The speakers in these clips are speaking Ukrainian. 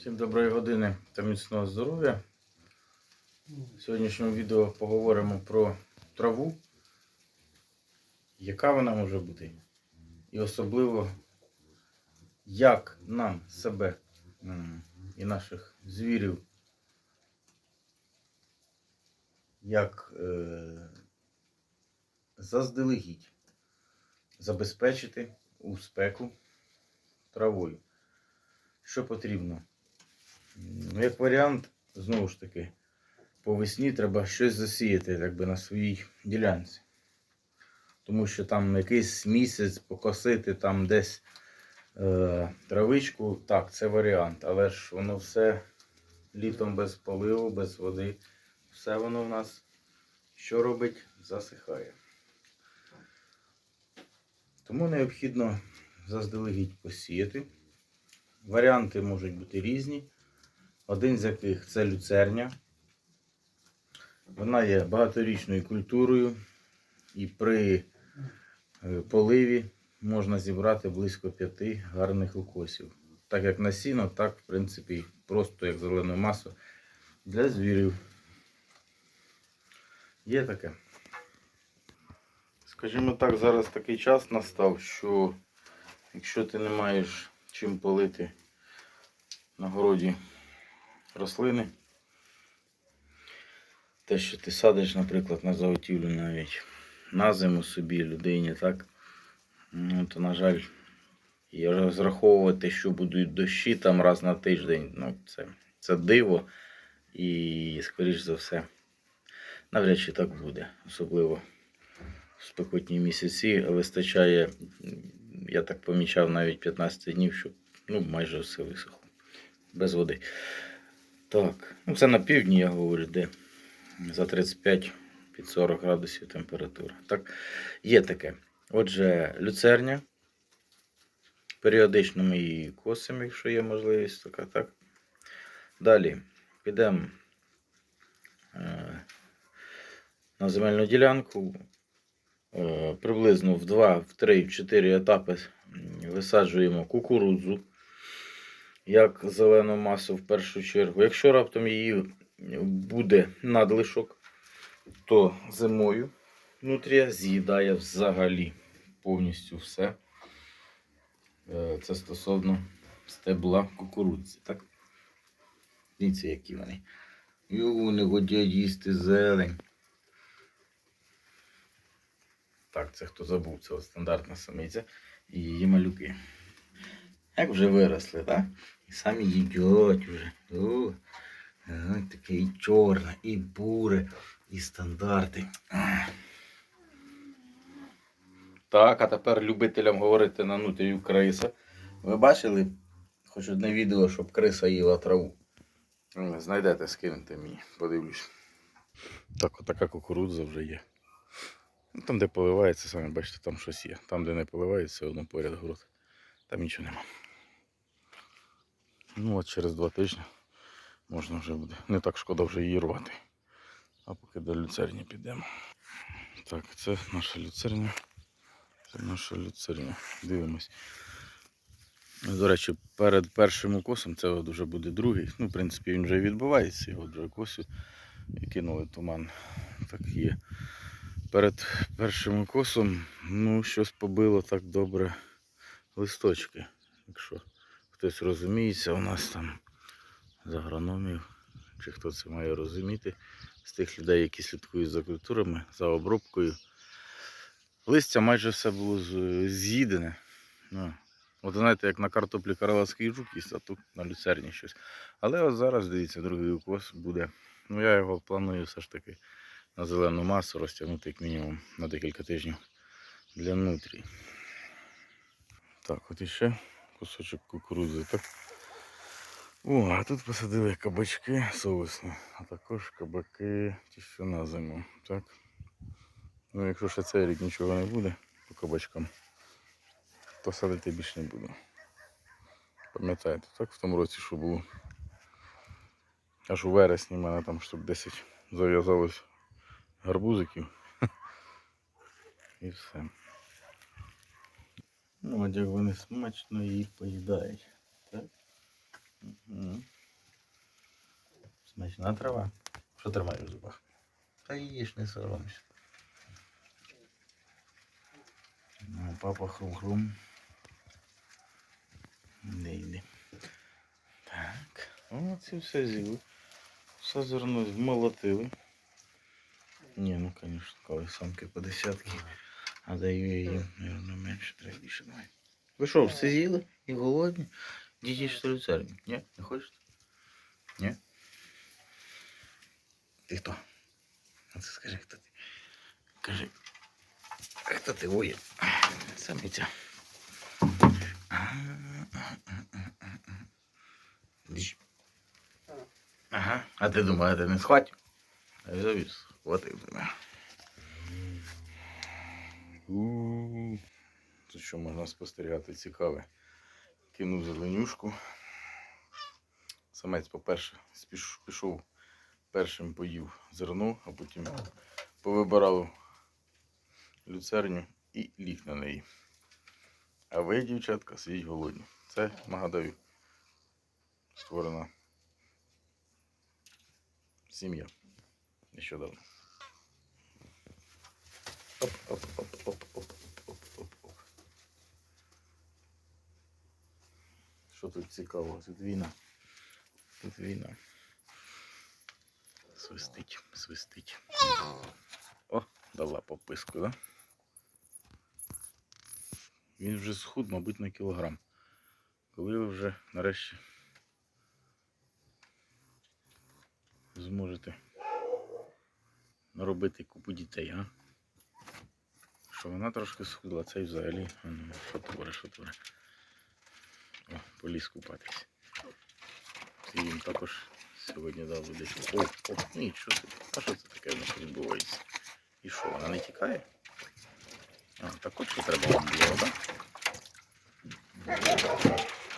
Всім доброї години та міцного здоров'я. В сьогоднішньому відео поговоримо про траву, яка вона може бути, і особливо, як нам себе і наших звірів, як е, заздалегідь забезпечити у спеку травою. Що потрібно? Ну, як варіант, знову ж таки, по весні треба щось засіяти якби, на своїй ділянці. Тому що там якийсь місяць покосити там десь е, травичку, так, це варіант. Але ж воно все літом без поливу, без води. Все воно в нас що робить? Засихає. Тому необхідно заздалегідь посіяти. Варіанти можуть бути різні. Один з яких це люцерня. Вона є багаторічною культурою і при е, поливі можна зібрати близько п'яти гарних укосів. Так як насінно, так, в принципі, просто як зелену масу для звірів. Є таке. Скажімо так, зараз такий час настав, що якщо ти не маєш чим полити на городі рослини, те, що ти садиш, наприклад, на заготівлю навіть на зиму собі людині, так? Ну, то, на жаль, і розраховувати, що будуть дощі там раз на тиждень, ну, це, це диво. І, скоріш за все, навряд чи так буде. Особливо в спекотні місяці вистачає, я так помічав, навіть 15 днів, щоб ну, майже все висохло. Без води. Так, ну це на півдні, я говорю, де за 35 під 40 градусів температура. Так, є таке. Отже, люцерня. Періодично ми її косимо, якщо є можливість така, так. Далі підемо е, на земельну ділянку. Е, приблизно в 2, в 3, в 4 етапи висаджуємо кукурудзу як зелену масу в першу чергу. Якщо раптом її буде надлишок, то зимою нутрія з'їдає взагалі повністю все. Е, Це стосовно стебла кукурудзи. Так? Дивіться, які вони. І вони хочуть їсти зелень. Так, це хто забув, це стандартна самиця і її малюки. Як вже виросли, так? І самі їдять вже. О, таке і чорне, і буре, і стандарти. Так, а тепер любителям говорити на нутрію криса. Ви бачили хоч одне відео, щоб криса їла траву? Е, Знайдете, скинете мені, подивлюсь. Так, отака кукурудза вже є. Ну, Там, де поливається, самі бачите, там щось є. Там, де не поливається, все одно поряд город. Там нічого нема. Ну от через два тижні можна вже буде. Не так шкода вже її рвати. А поки до люцерні підемо. Так, це наша люцерня. Це наша люцерня. Дивимось. До речі, перед першим укосом це вже буде другий. Ну, в принципі, він вже відбувається, його вже косю і кинули туман. Так є. Перед першим укосом, ну, щось побило так добре листочки. Якщо хтось розуміється, у нас там з агрономів, чи хто це має розуміти, з тих людей, які слідкують за культурами, за обробкою. Листя майже все було з'їдене. Ну, от знаєте, як на картоплі каралацький жук їсть, а на люцерні щось. Але от зараз, дивіться, другий укос буде. Ну я його планую все ж таки на зелену масу розтягнути як мінімум на декілька тижнів для нутрій. Так, от іще кусочок кукурудзи. Так. О, а тут посадили кабачки соусні, а також кабаки ті, що на зиму. Так. Ну, якщо ще цей рік нічого не буде по кабачкам, то садити більше не буду. Пам'ятаєте, так в тому році, що було. Аж у вересні в мене там штук 10 зав'язалось гарбузиків. І все. Ну, от як вони смачно її поїдають. Так? Угу. Смачна трава. Що тримаєш в зубах? Та їж, не соромся. Ну, папа хрум-хрум. Не йде. Так. О, це все з'їли. Все зерно вмолотили. Ні, ну звісно, коли самки по десятки. А даю я їм, мабуть, менше треба більше давай. Ви що, все з'їли? І голодні? Діти що ли церкві? Ні? Не хочете? Ні? Ти хто? А це скажи, хто ти? Кажи. А хто ти Оя? Самиця. Діж. Ага. А ти думав, ти не схватив? А я завіз. Схватив тебе. Тут що можна спостерігати цікаве. Кинув зеленюшку. Самець, по-перше, пішов першим поїв зерно, а потім повибирав люцерню і ліг на неї. А ви, дівчатка, сидіть голодні. Це, нагадаю, створена сім'я нещодавно. Оп, оп, оп, оп, оп, оп, оп, оп. Що тут цікавого? Тут війна. Тут війна. Свистить, свистить. О, дала пописку, да? Він вже схуд, мабуть, на кілограм. Коли ви вже нарешті зможете наробити купу дітей, а? Що вона трошки схудла, це й взагалі. а ну, Що творе, що творе. О, поліз купатись. Це їм також сьогодні дав водичку. О, о, ні, що це? А що це таке в нас відбувається? І що, вона не тікає? А, так от що треба вам було, так?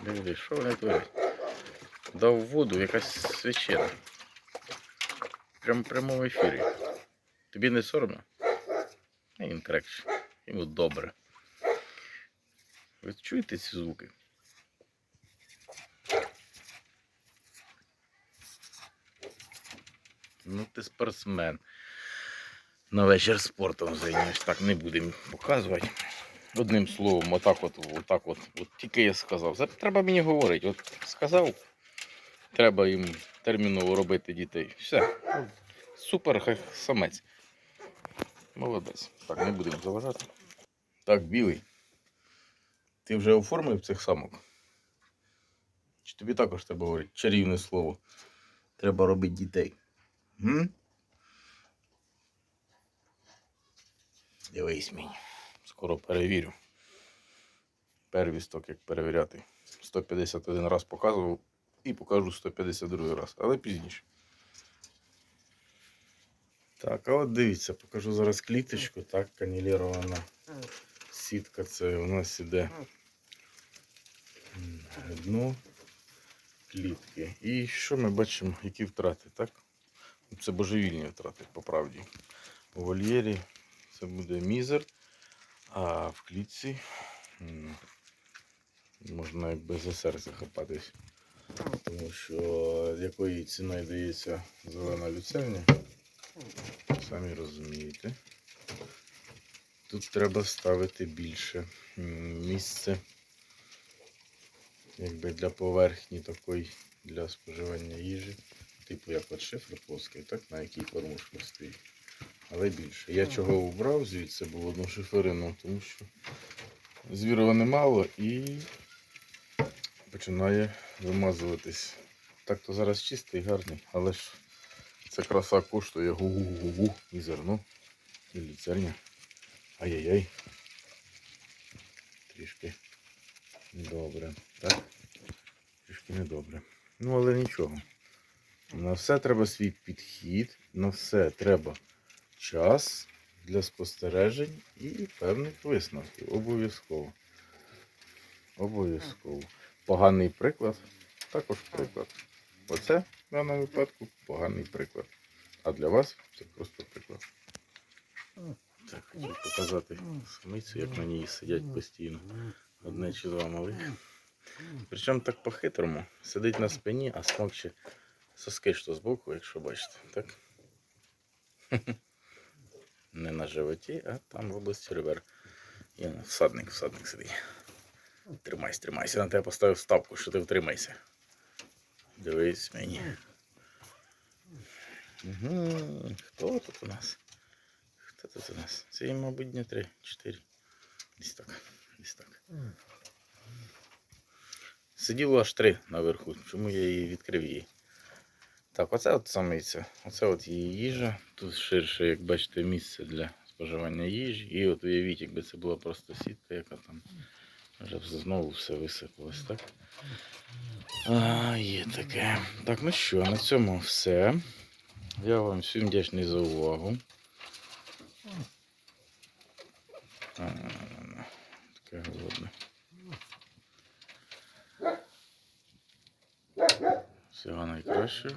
Диви, що вони творять? Дав воду, якась свячена. Прям в прямому ефірі. Тобі не соромно? А їм краще. Йому добре. Ви чуєте ці звуки? Ну, ти спортсмен. На вечір спортом займаєш. Так не будемо показувати. Одним словом, отак от, отак от, от тільки я сказав. Це треба мені говорити. От сказав, треба їм терміново робити дітей. Все. Супер хай самець. Молодець. Так, не будемо заважати. Так, білий. Ти вже оформив цих самок? Чи тобі також треба говорити чарівне слово? Треба робити дітей. М? Дивись мені. Скоро перевірю. Первісток, як перевіряти. 151 раз показував і покажу 152 раз, але пізніше. Так, а от дивіться, покажу зараз кліточку, так, канілірована сітка. Це у нас іде дно клітки. І що ми бачимо, які втрати, так? Це божевільні втрати, по правді. У вольєрі це буде мізер, а в клітці можна якби за серце хапатись. Тому що якої ціною дається зелена люцерня, самі розумієте. Тут треба ставити більше місце якби для поверхні такої для споживання їжі. Типу як от шифр плоский, так, на якій кормушка стоїть. Але більше. Я чого убрав звідси був одну шиферину, тому що звірова немало і починає вимазуватись. Так то зараз чистий, гарний, але ж ця краса коштує гу-гу-гу-гу і зерно, і ліцерня. Ай-яй-яй. Трішки недобре, так? Трішки недобре. Ну, але нічого. На все треба свій підхід, на все треба час для спостережень і певних висновків. Обов'язково. Обов'язково. Поганий приклад, також приклад. Оце в даному випадку поганий приклад. А для вас це просто приклад. Так, хотів показати самицю, як на ній сидять постійно. Одне чи два малих. Причому так по-хитрому. Сидить на спині, а смокче Соски що збоку, якщо бачите, так? Не на животі, а там в області ребер. Всадник, всадник сидить. Тримайся, тримайся. На тебе поставив ставку, що ти втримайся. Дивись мені. Угу. Хто тут у нас? Хто тут у нас? Це їм, мабуть, дня три, чотири. Десь так. Десь так. Сиділо аж три наверху. Чому я її відкрив її? Так, оце от самиця. Оце от її їжа. Тут ширше, як бачите, місце для споживання їжі. І от уявіть, якби це була просто сітка, яка там вже знову все висипалось, так? А, є таке. Так, ну що, на цьому все. Я вам всім вдячний за увагу. А, таке голодне. Всього найкращого.